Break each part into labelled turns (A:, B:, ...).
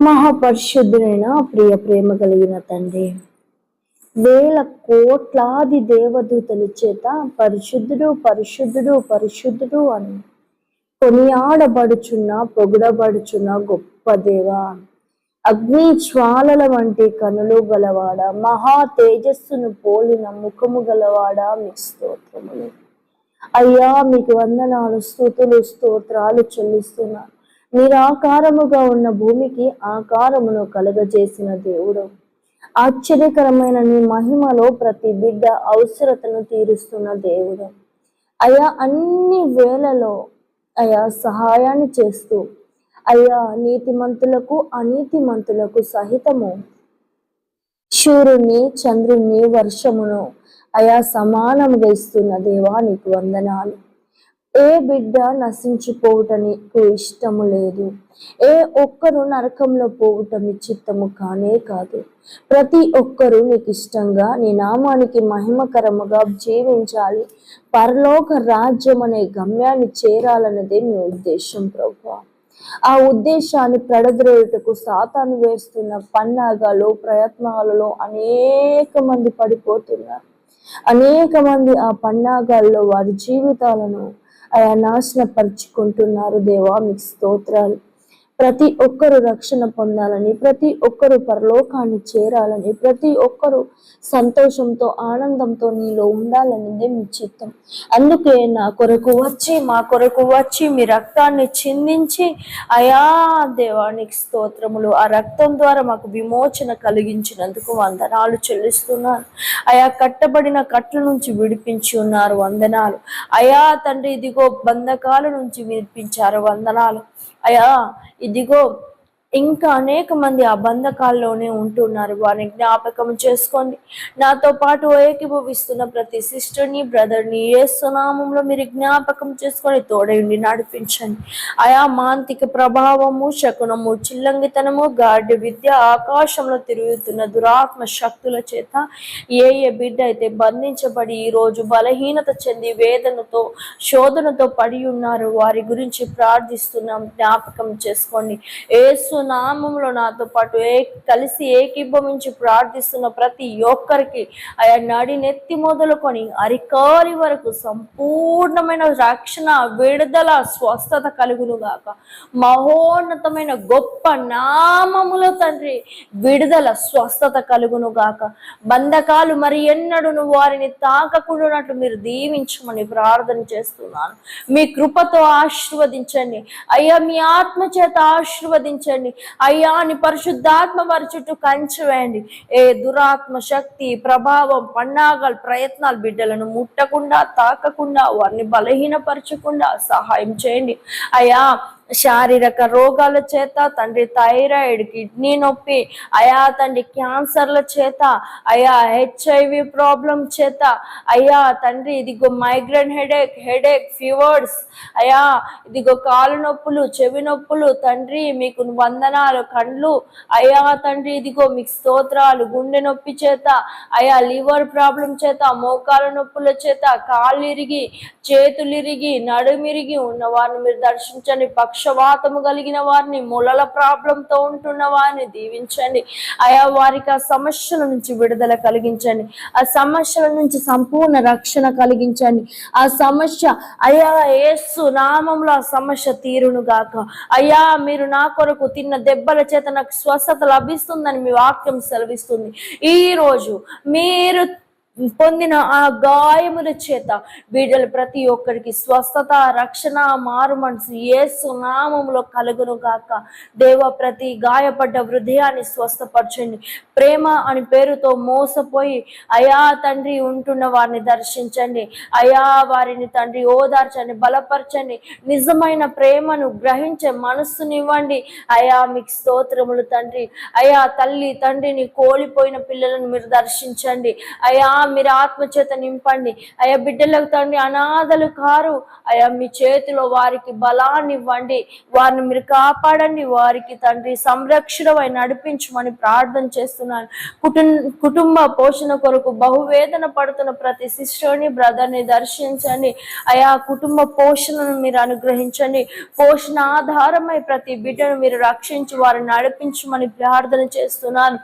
A: మహాపరిశుద్ధుడైన ప్రియ ప్రేమ కలిగిన తండ్రి వేల కోట్లాది దేవదూతల చేత పరిశుద్ధుడు పరిశుద్ధుడు పరిశుద్ధుడు అని కొనియాడబడుచున్న పొగడబడుచున్న గొప్ప దేవ అగ్ని జ్వాలల వంటి కనులు గలవాడ మహా తేజస్సును పోలిన ముఖము గలవాడ మీ స్తోత్రములు. అయ్యా మీకు వందనాలు స్థుతులు స్తోత్రాలు చెల్లిస్తున్నాను. నిరాకారముగా ఉన్న భూమికి ఆకారమును కలుగజేసిన దేవుడు. ఆశ్చర్యకరమైన నీ మహిమలో ప్రతి బిడ్డ అవసరతను తీరుస్తున్న దేవుడు. అయా అన్ని వేళలో అయా సహాయాన్ని చేస్తూ అయ్యా నీతిమంతులకు అనీతిమంతులకు సహితము. సూర్యుని చంద్రుని వర్షమును అయా సమానముగా ఇస్తున్న దేవా నీకు వందనాలు. ఏ బిడ్డ నశించిపోవుట ఇష్టము లేదు. ఏ ఒక్కరు నరకంలో పోవుట చిత్తము కానే కాదు. ప్రతి ఒక్కరూ నీకు ఇష్టంగా నీ నామానికి మహిమకరముగా జీవించాలి. పరలోక రాజ్యం అనే గమ్యాన్ని చేరాలన్నదే మీ ఉద్దేశం ప్రభు. ఆ ఉద్దేశాన్ని ప్రడద్రోయుటకు సాతాను వేస్తున్న పన్నాగాలు ప్రయత్నాలలో అనేక మంది పడిపోతున్నారు. అనేక మంది ఆ పన్నాగాల్లో వారి జీవితాలను ఆయా నాశనపరుచుకుంటున్నారు. దేవా మీకు స్తోత్రాలు. ప్రతి ఒక్కరు రక్షణ పొందాలని ప్రతి ఒక్కరు పరలోకాన్ని చేరాలని ప్రతి ఒక్కరు సంతోషంతో ఆనందంతో నీలో ఉండాలనేదే మీ చిత్తం. అందుకే నా కొరకు వచ్చి మా కొరకు వచ్చి మీ రక్తాన్ని చిందించి అయా దేవానికి స్తోత్రములు. ఆ రక్తం ద్వారా మాకు విమోచన కలిగించినందుకు వందనాలు చెల్లిస్తున్నాను. అయా కట్టబడిన కట్ల నుంచి విడిపించి ఉన్నారు వందనాలు. అయా తండ్రి ఇదిగో బంధకాల నుంచి విడిపించారు వందనాలు. అయా ఇదిగో ఇంకా అనేక మంది ఆ బంధకాల్లోనే ఉంటున్నారు. వారిని జ్ఞాపకం చేసుకోండి. నాతో పాటు ఏకీభవిస్తున్న ప్రతి సిస్టర్ని బ్రదర్ని ఏ సునామంలో మీరు జ్ఞాపకం చేసుకొని తోడయుండి నడిపించండి. ఆయా మాంతిక ప్రభావము శకునము చిల్లంగితనము గాడి విద్య ఆకాశంలో తిరుగుతున్న దురాత్మ శక్తుల చేత ఏ ఏ బిడ్డ అయితే బంధించబడి ఈరోజు బలహీనత చెంది వేదనతో శోధనతో పడి ఉన్నారు వారి గురించి ప్రార్థిస్తున్నాం. జ్ఞాపకం చేసుకోండి. ఏసు నామంలో నాతో పాటు ఏ కలిసి ఏకీభవించి ప్రార్థిస్తున్న ప్రతి ఒక్కరికి ఆయా నడి నెత్తి మొదలుకొని అరికాలి వరకు సంపూర్ణమైన రక్షణ విడుదల స్వస్థత కలుగును గాక మహోన్నతమైన గొప్ప నామములో తండ్రి విడుదల స్వస్థత కలుగును గాక బంధకాలు మరి ఎన్నడూ వారిని తాకకుండానట్లు మీరు దీవించమని ప్రార్థన చేస్తున్నాను. మీ కృపతో ఆశీర్వదించండి. అయ్యా మీ ఆత్మ చేత ఆశీర్వదించండి. అయ్యా నీ పరిశుద్ధాత్మ వారి చుట్టూ కంచి వేయండి. ఏ దురాత్మ శక్తి ప్రభావం పన్నాగాలు ప్రయత్నాలు బిడ్డలను ముట్టకుండా తాకకుండా వారిని బలహీనపరచకుండా సహాయం చేయండి. అయ్యా శారీరక రోగాల చేత తండ్రి థైరాయిడ్ కిడ్నీ నొప్పి అయా తండ్రి క్యాన్సర్ల చేత అయా హెచ్ఐవి ప్రాబ్లం చేత అయ్యా తండ్రి ఇదిగో మైగ్రేన్ హెడేక్ హెడేక్ ఫీవర్స్ అయా ఇదిగో కాలు నొప్పులు చెవి నొప్పులు తండ్రి మీకు వందనాలు కండ్లు అయా తండ్రి ఇదిగో మీకు స్తోత్రాలు గుండె నొప్పి చేత అయా లివర్ ప్రాబ్లం చేత మోకాల నొప్పుల చేత కాళ్ళు ఇరిగి చేతులు ఇరిగి నడుమిరిగి ఉన్న వారిని మీరు దర్శించండి పక్షవాతము కలిగిన వారిని ములల ప్రాబ్లంతో ఉంటున్న వారిని దీవించండి. అయా వారికి ఆ సమస్యల నుంచి విడుదల కలిగించండి. ఆ సమస్యల నుంచి సంపూర్ణ రక్షణ కలిగించండి. ఆ సమస్య అయ్యా ఏసు నామంలో ఆ సమస్య తీరును గాక. అయ్యా మీరు నా కొరకు తిన్న దెబ్బల చేత నాకు స్వస్థత లభిస్తుందని మీ వాక్యం సెలవిస్తుంది. ఈ రోజు మీరు పొందిన ఆ గాయముల చేత వీడలు ప్రతి ఒక్కరికి స్వస్థత రక్షణ మారు మనసు ఏసు కలుగును గాక. దేవ ప్రతి గాయపడ్డ హృదయాన్ని స్వస్థపరచండి. ప్రేమ అని పేరుతో మోసపోయి అయా తండ్రి ఉంటున్న వారిని దర్శించండి. అయా వారిని తండ్రి ఓదార్చండి బలపరచండి. నిజమైన ప్రేమను గ్రహించే మనస్సునివ్వండి. అయా మీకు స్తోత్రములు తండ్రి. అయా తల్లి తండ్రిని కోల్పోయిన పిల్లలను మీరు దర్శించండి. అయా మీరు ఆత్మచేత నింపండి. అయ్యా బిడ్డలకు తండ్రి అనాథలు కారు. అయ్యా మీ చేతిలో వారికి బలాన్ని ఇవ్వండి. వారిని మీరు కాపాడండి. వారికి తండ్రి సంరక్షణమై నడిపించమని ప్రార్థన చేస్తున్నాను. కుటుంబ కుటుంబ పోషణ కొరకు బహువేదన పడుతున్న ప్రతి సిస్టర్ని బ్రదర్ని దర్శించండి. అయా కుటుంబ పోషణను మీరు అనుగ్రహించండి. పోషణ ఆధారమై ప్రతి బిడ్డను మీరు రక్షించి వారిని నడిపించమని ప్రార్థన చేస్తున్నాను.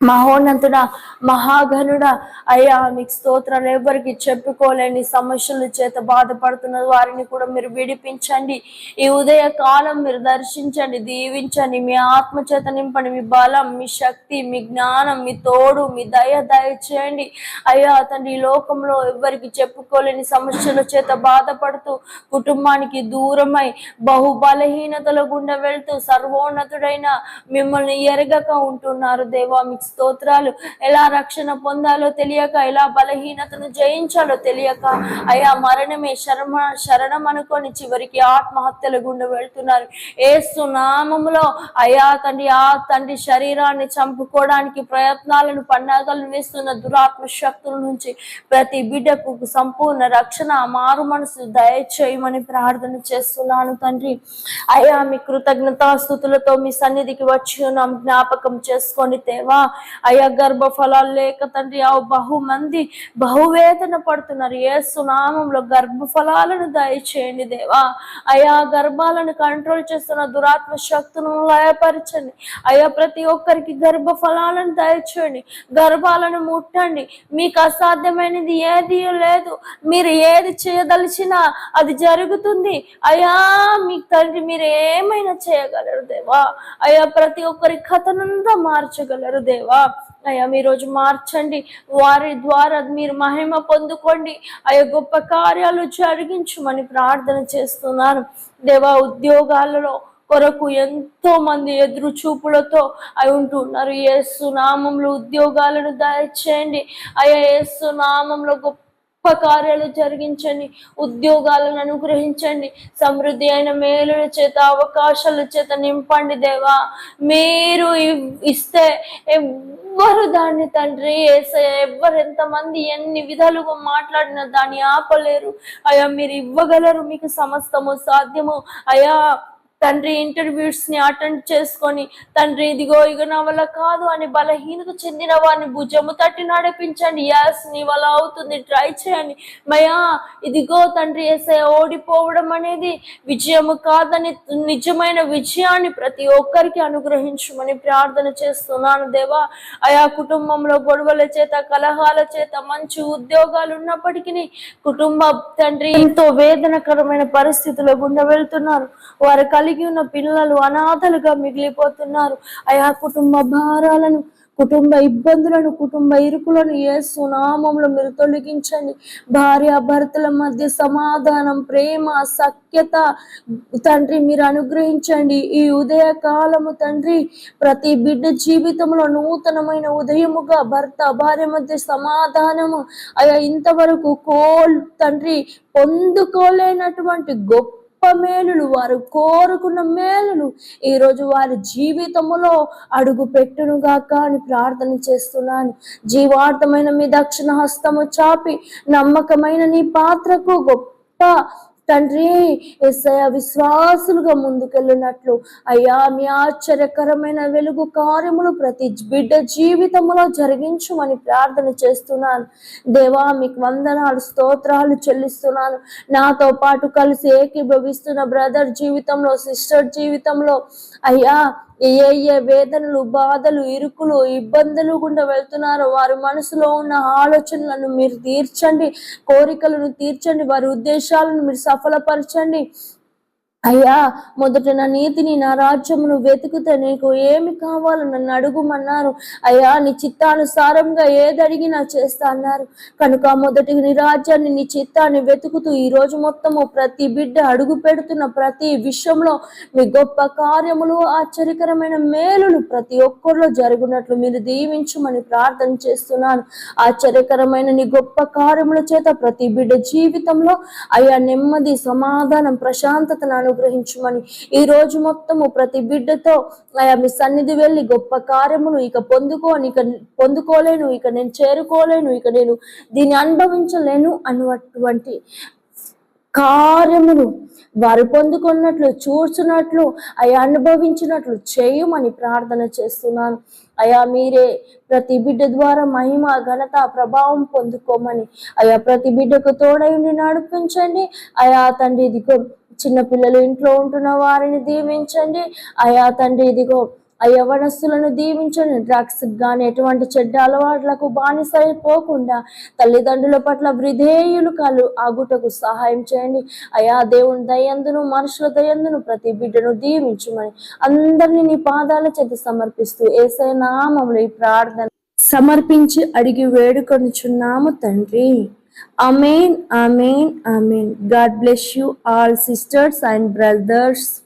A: మహోన్నతుడా మహాగనుడ అయ్యా మీకు స్తోత్రాలు ఎవరికి చెప్పుకోలేని సమస్యల చేత బాధపడుతున్న వారిని కూడా మీరు విడిపించండి. ఈ ఉదయ కాలం మీరు దర్శించండి దీవించండి. మీ ఆత్మ చేత నింపండి మీ బలం మీ శక్తి మీ జ్ఞానం మీ తోడు మీ దయ దయచేయండి. అయ్యా తండ్రి ఈ లోకంలో ఎవరికి చెప్పుకోలేని సమస్యల చేత బాధపడుతూ కుటుంబానికి దూరమై బహు బలహీనతల గుండా వెళ్తూ సర్వోన్నతుడైన మిమ్మల్ని ఎరగక ఉంటున్నారు. దేవా మీకు స్తోత్రాలు? ఎలా రక్షణ పొందాలో తెలియక ఎలా బలహీనతను జయించాలో తెలియక అయా మరణమే శరమ శరణం అనుకొని చివరికి ఆత్మహత్యల గుండా వెళ్తున్నారు. ఏసు నామములో అయా తండ్రి ఆ తండ్రి శరీరాన్ని చంపుకోవడానికి ప్రయత్నాలను పన్నాగలను వేస్తున్న దురాత్మ శక్తుల నుంచి ప్రతి బిడ్డకు సంపూర్ణ రక్షణ మారు మనసు దయచేయమని ప్రార్థన చేస్తున్నాను తండ్రి. అయ్యా మీ కృతజ్ఞతాస్థుతులతో మీ సన్నిధికి వచ్చి ఉన్నాం. జ్ఞాపకం చేసుకొని తేవా అయ్యా గర్భఫలాలు లేక తండ్రి ఆ బహుమంది బహువేదన పడుతున్నారు. ఏ సునామంలో గర్భ గర్భఫలాలను దయచేయండి దేవా. అయా గర్భాలను కంట్రోల్ చేస్తున్న దురాత్మ శక్తులను లయపరచండి. అయ్యా ప్రతి ఒక్కరికి గర్భ ఫలాలను దయచేయండి. గర్భాలను ముట్టండి. మీకు అసాధ్యమైనది ఏది లేదు. మీరు ఏది చేయదలిచినా అది జరుగుతుంది. అయ్యా మీకు తండ్రి మీరు ఏమైనా చేయగలరు దేవా? అయ్యా ప్రతి ఒక్కరి కథనంతా మార్చగలరు దేవా. అయ్యా మీ రోజు మార్చండి. వారి ద్వారా మీరు మహిమ పొందుకోండి. అయ్యా గొప్ప కార్యాలు జరిగించమని ప్రార్థన చేస్తున్నాను. దేవా ఉద్యోగాలలో కొరకు ఎంతో మంది ఎదురు చూపులతో అయి ఉంటున్నారు. యేసు నామంలో ఉద్యోగాలను దయచేయండి. అయ్యా యేసు నామంలో గొప్ప కార్యాలు జరిగించండి ఉద్యోగాలను అనుగ్రహించండి సమృద్ధి అయిన మేలుల చేత అవకాశాల చేత నింపండి దేవా. మీరు ఇస్తే ఎవ్వరు దాన్ని తండ్రి వేసే ఎవ్వరు ఎంతమంది ఎన్ని విధాలుగా మాట్లాడినా దాన్ని ఆపలేరు. అయ్యా మీరు ఇవ్వగలరు మీకు సమస్తము సాధ్యము. అయా తండ్రి ఇంటర్వ్యూస్ని అటెండ్ చేసుకొని తండ్రి ఇదిగో ఇక నా వల్ల కాదు అని బలహీనత చెందిన వారిని భుజము తట్టి నడిపించండి. యాస్ నీ వల్ల అవుతుంది. ట్రై చేయండి. మయా ఇదిగో తండ్రి ఏసే ఓడిపోవడం అనేది విజయము కాదని నిజమైన విజయాన్ని ప్రతి ఒక్కరికి అనుగ్రహించమని ప్రార్థన చేస్తున్నాను దేవా. ఆయా కుటుంబంలో గొడవల చేత కలహాల చేత మంచి ఉద్యోగాలు ఉన్నప్పటికీ కుటుంబ తండ్రి ఎంతో వేదనకరమైన పరిస్థితుల గుండా వెళ్తున్నారు. వారు కలిగి కలిగి ఉన్న పిల్లలు అనాథలుగా మిగిలిపోతున్నారు. ఆయా కుటుంబ భారాలను కుటుంబ ఇబ్బందులను కుటుంబ ఇరుకులను ఏ సునామంలో మీరు తొలగించండి. భార్య భర్తల మధ్య సమాధానం ప్రేమ సఖ్యత తండ్రి మీరు అనుగ్రహించండి. ఈ ఉదయ కాలము తండ్రి ప్రతి బిడ్డ జీవితంలో నూతనమైన ఉదయముగా భర్త భార్య మధ్య సమాధానము. అయా ఇంతవరకు కోల్ తండ్రి పొందుకోలేనటువంటి గొప్ప గొప్ప మేలులు వారు కోరుకున్న మేలులు ఈ రోజు వారి జీవితములో అడుగు పెట్టునుగాక అని ప్రార్థన చేస్తున్నాను. జీవార్థమైన మీ దక్షిణ హస్తము చాపి నమ్మకమైన నీ పాత్రకు గొప్ప తండ్రి ఎస్ఐ విశ్వాసులుగా ముందుకెళ్ళినట్లు. అయ్యా మీ ఆశ్చర్యకరమైన వెలుగు కార్యములు ప్రతి బిడ్డ జీవితంలో జరిగించమని ప్రార్థన చేస్తున్నాను. దేవా మీకు వందనాలు స్తోత్రాలు చెల్లిస్తున్నాను. నాతో పాటు కలిసి ఏకీభవిస్తున్న బ్రదర్ జీవితంలో సిస్టర్ జీవితంలో అయ్యా ఏ ఏ వేదనలు బాధలు ఇరుకులు ఇబ్బందులు గుండా వెళ్తున్నారో వారి మనసులో ఉన్న ఆలోచనలను మీరు తీర్చండి కోరికలను తీర్చండి వారి ఉద్దేశాలను మీరు సఫలపరచండి. అయ్యా మొదట నా నీతిని నా రాజ్యమును వెతుకుతే నీకు ఏమి కావాలో నన్ను అడుగుమన్నారు. అయ్యా నీ చిత్తానుసారంగా ఏది అడిగినా చేస్తా అన్నారు. కనుక మొదటి నీ రాజ్యాన్ని నీ చిత్తాన్ని వెతుకుతూ ఈ రోజు మొత్తము ప్రతి బిడ్డ అడుగు పెడుతున్న ప్రతి విషయంలో మీ గొప్ప కార్యములు ఆశ్చర్యకరమైన మేలులు ప్రతి ఒక్కరిలో జరుగునట్లు మీరు దీవించమని ప్రార్థన చేస్తున్నాను. ఆశ్చర్యకరమైన నీ గొప్ప కార్యముల చేత ప్రతి బిడ్డ జీవితంలో అయ్యా నెమ్మది సమాధానం ప్రశాంతత అనుగ్రహించమని. ఈ రోజు మొత్తము ప్రతి బిడ్డతో అయా మీ సన్నిధి వెళ్ళి గొప్ప కార్యమును ఇక పొందుకోని ఇక పొందుకోలేను ఇక నేను చేరుకోలేను ఇక నేను దీన్ని అనుభవించలేను అన్నటువంటి కార్యమును వారు పొందుకున్నట్లు చూచున్నట్లు అయా అనుభవించినట్లు చేయమని ప్రార్థన చేస్తున్నాను. అయా మీరే ప్రతి బిడ్డ ద్వారా మహిమ ఘనత ప్రభావం పొందుకోమని. అయా ప్రతి బిడ్డకు తోడైండి నడిపించండి. అయా తండ్రి ఇదిగో చిన్నపిల్లలు ఇంట్లో ఉంటున్న వారిని దీవించండి. అయా తండ్రి ఇదిగో ఆ యవనస్తులను దీవించండి. డ్రగ్స్ కానీ ఎటువంటి చెడ్డ అలవాట్లకు బానిసైపోకుండా తల్లిదండ్రుల పట్ల విధేయులు కలు ఆగుటకు సహాయం చేయండి. అయా దేవుని దయందును మనుషుల దయందును ప్రతి బిడ్డను దీవించమని అందరినీ నీ పాదాల చేత సమర్పిస్తూ ఏసై నామములు ఈ ప్రార్థన సమర్పించి అడిగి వేడుకొనుచున్నాము తండ్రి. Amen, Amen, Amen. God bless you all, sisters and brothers.